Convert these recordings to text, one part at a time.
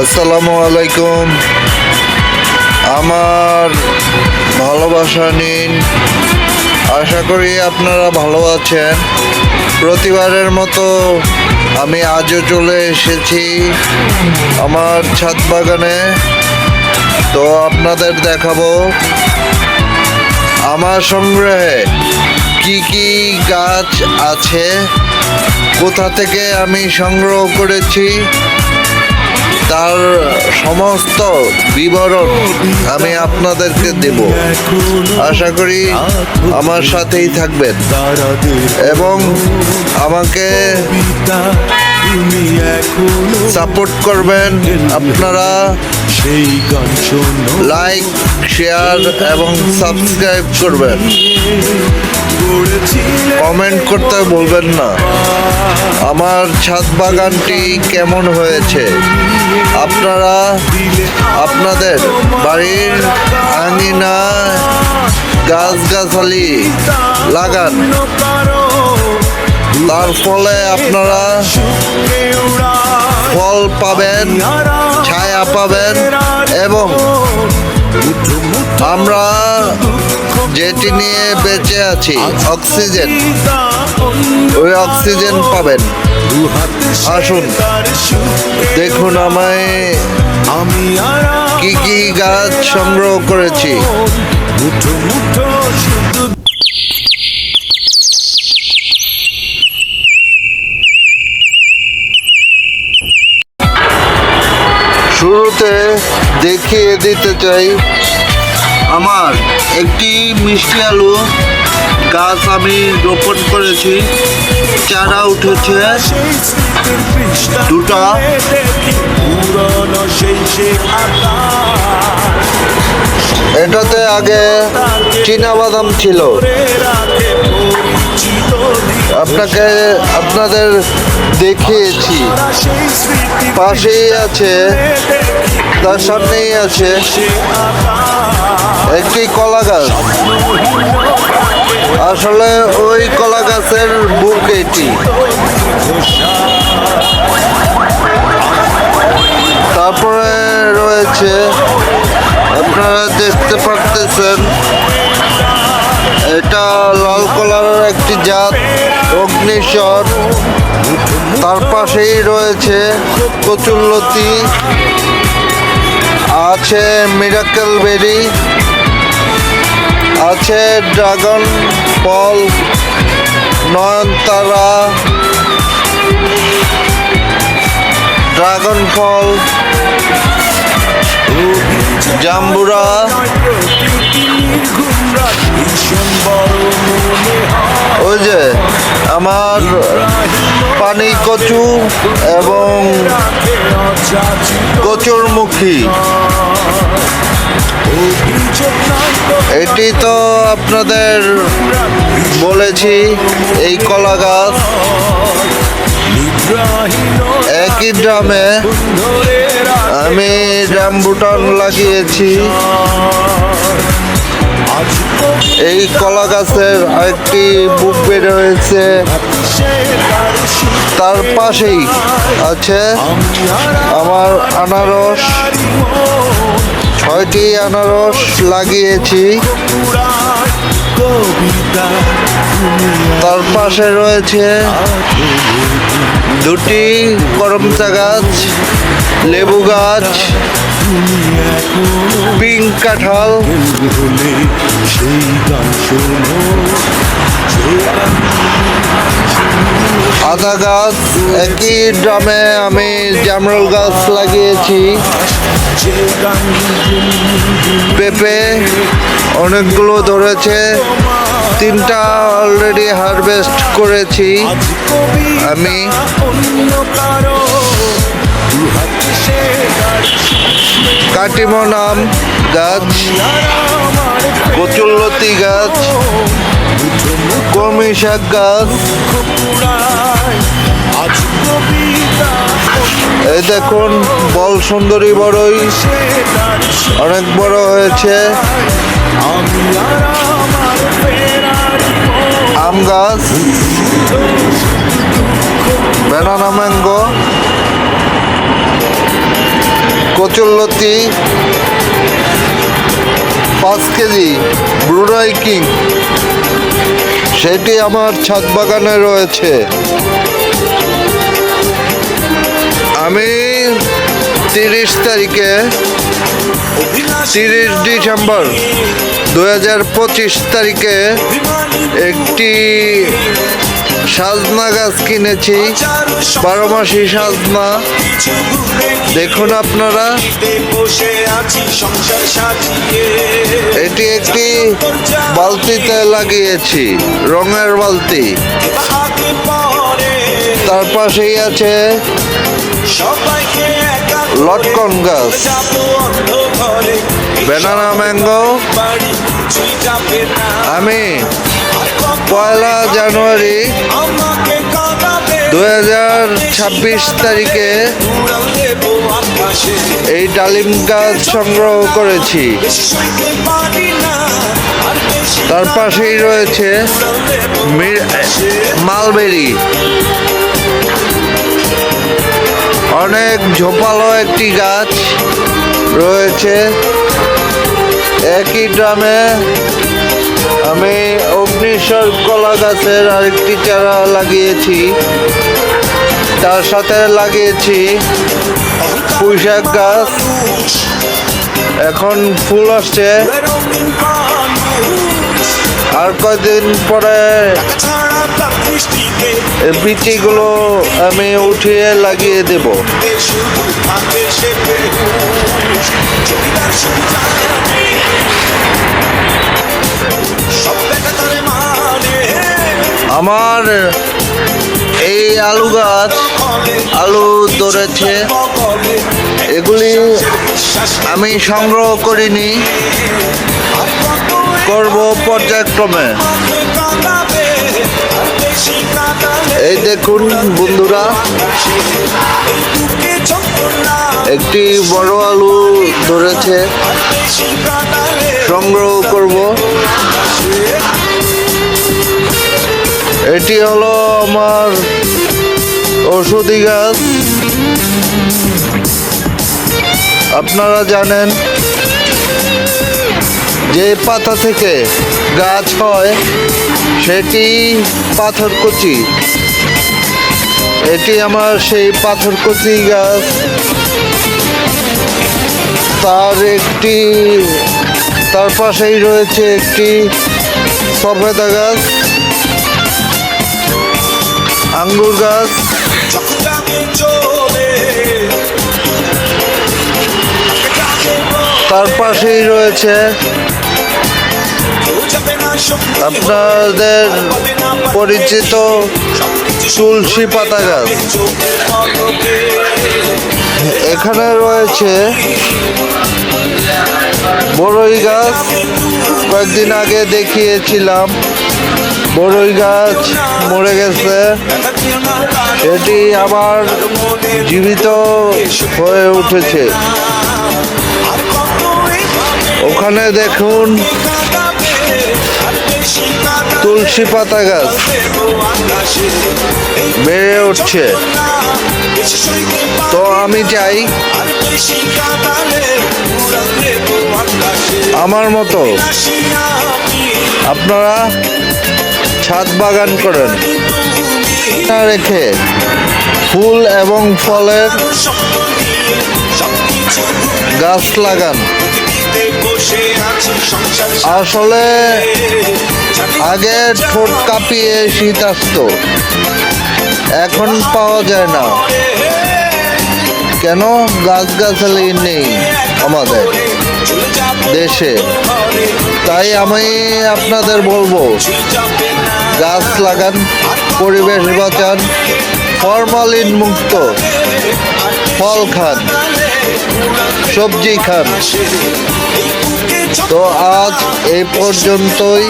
আসসালামু আলাইকুম। আমার ভালোবাসা নিন। আশা করি আপনারা ভালো আছেন। প্রতিবারের মতো আমি আজও চলে এসেছি আমার ছাদ বাগানে। তো আপনাদের দেখাবো আমার সংগ্রহে কি কি গাছ আছে, কোথা থেকে আমি সংগ্রহ করেছি তার সমস্ত বিবরণ আমি আপনাদেরকে দেব। আশা করি আমার সাথেই থাকবেন। এবং আমাকে সাপোর্ট করবেন। আপনারা সেই গান লাইক, শেয়ার এবং সাবস্ক্রাইব করবেন। কমেন্ট করতে বলবেন না। আমার ছাদ বাগানটি কেমন হয়েছে? আপনারা, আপনাদের বাড়ির আঙিনা গাছগাছালি লাগান। তার ফলে আপনারা ফল পাবেন, ছায়া পাবেন এবং আমরা যেটি নিয়ে বেঁচে আছি, অক্সিজেন। ওই অক্সিজেন পাবেন। আসুন, দেখুন আমায় আমি কি কি গাছ সংগ্রহ করেছি। শুরুতে দেখিয়ে দিতে চাই। আমার একটি মিষ্টি আলু গাছ আমি রোপণ করেছি। চারা উঠেছে। দুটা। এটাতে আগে চীনা বাদাম ছিল। আপনাকে, আপনাদের দেখিয়েছি। পাশেই আছে, তার সামনেই আছে একটি কলা গাছ আসলে ওই কলা গাছের বুক এটি। তারপরে রয়েছে, আপনারা দেখতে পারতেছেন, এটা লাল কলারের একটি জাত। অগ্নিস্বর তার পাশেই রয়েছে কচুল্লতি আছে মিরাকেল বেরি আছে ড্রাগন ফল নয়নতারা। ড্রাগন ফল জাম্বুরা ওই যে আমার পানি কচু এবং কচুরমুখী। এটি তো আপনাদের বলেছি, এই কলা গাছ একই ড্রামে আমি রামবুটান লাগিয়েছি। এই কলা গাছের বের হয়েছে সে তার পাশেই আছে আমার আনারস। ছয়টি আনারস লাগিয়েছি। তার পাশে রয়েছে দুটি করমচা গাছ, লেবু গাছ পিঙ্ক কাঁঠাল। হলে সেই গান শোনো আদা গাছ, একই ড্রামে আমি জামরুল গাছ লাগিয়েছি। পেঁপে অনেকগুলো ধরেছে। তিনটা অলরেডি হারভেস্ট করেছি। আমি কাটিমন আম গাছ কচুল্লতি গাছ কর্মী শাক গাছ। এই দেখুন, বল সুন্দরী বড়ই, অনেক বড় হয়েছে। আম গাছ, ব্যানানা ম্যাঙ্গো। কচুল্লতি পাঁচ কেজি ব্রুনাই কিং। সেটি আমার ছাদ বাগানে রয়েছে। আমি তিরিশ তারিখে তিরিশ ডিসেম্বর দু হাজার পঁচিশ তারিখে একটি সাজনা গাছ কিনেছি, বারো মাসি সাজনা। দেখুন আপনারা। এটি একটি বালতিতে লাগিয়েছি, রঙের বালতি। তার পাশেই আছে লটকন গাছ। অন্ধকারে ম্যাঙ্গো আমি পয়লা জানুয়ারি দু হাজার ছাব্বিশ তারিখে এই ডালিম গাছ সংগ্রহ করেছি তার পাশেই রয়েছে। মালবেরি অনেক ঝোপালো একটি গাছ রয়েছে একই ড্রামে আমি অগ্নিস্বর কলা গাছের আরেকটি চারা লাগিয়েছি। তার সাথে লাগিয়েছি পুঁইশাক গাছ। এখন ফুল আসছে। আর কয়দিন পরে বিচিগুলো আমি উঠিয়ে লাগিয়ে দেব। আমার এই আলু গাছ, আলু ধরেছে। এগুলি আমি সংগ্রহ করিনি, করব পর্যায়ক্রমে। এই দেখুন বন্ধুরা, একটি বড় আলু ধরেছে। সংগ্রহ করব। এটি হলো আমার ওষুধি গাছ। আপনারা জানেন যে পাতা থেকে গাছ হয়, সেটি পাথরকুচি। এটি আমার সেই পাথরকুচি গাছ। তার একটি, তার পাশেই রয়েছে একটি সফেদা গাছ। আঙ্গুর গাছ। তার পাশেই রয়েছে আপনাদের পরিচিত তুলসী পাতা গাছ। এখানে রয়েছে বড়ই গাছ। কয়েকদিন আগে দেখিয়েছিলাম। বড়ই গাছ মরে গেছে। এটি আবার জীবিত হয়ে উঠেছে। ওখানে দেখুন তুলসী পাতা গাছ বেড়ে উঠছে। তো আমি চাই আমার মতো আপনারা ছাদ বাগান করেন। রেখে ফুল এবং ফলের গাছ লাগান। আসলে আগে ঠোঁট কাঁপিয়ে শীত আসতো। এখন পাওয়া যায় না। কেন গাছ গাছালি নেই আমাদের দেশে? তাই আমি আপনাদের বলব গাছ লাগান, পরিবেশ বাঁচান, ফরমালিন মুক্ত, ফল খান, সবজি খান। তো আজ এই পর্যন্তই।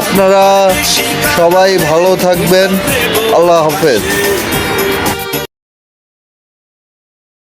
আপনারা সবাই ভালো থাকবেন। আল্লাহ হাফেজ।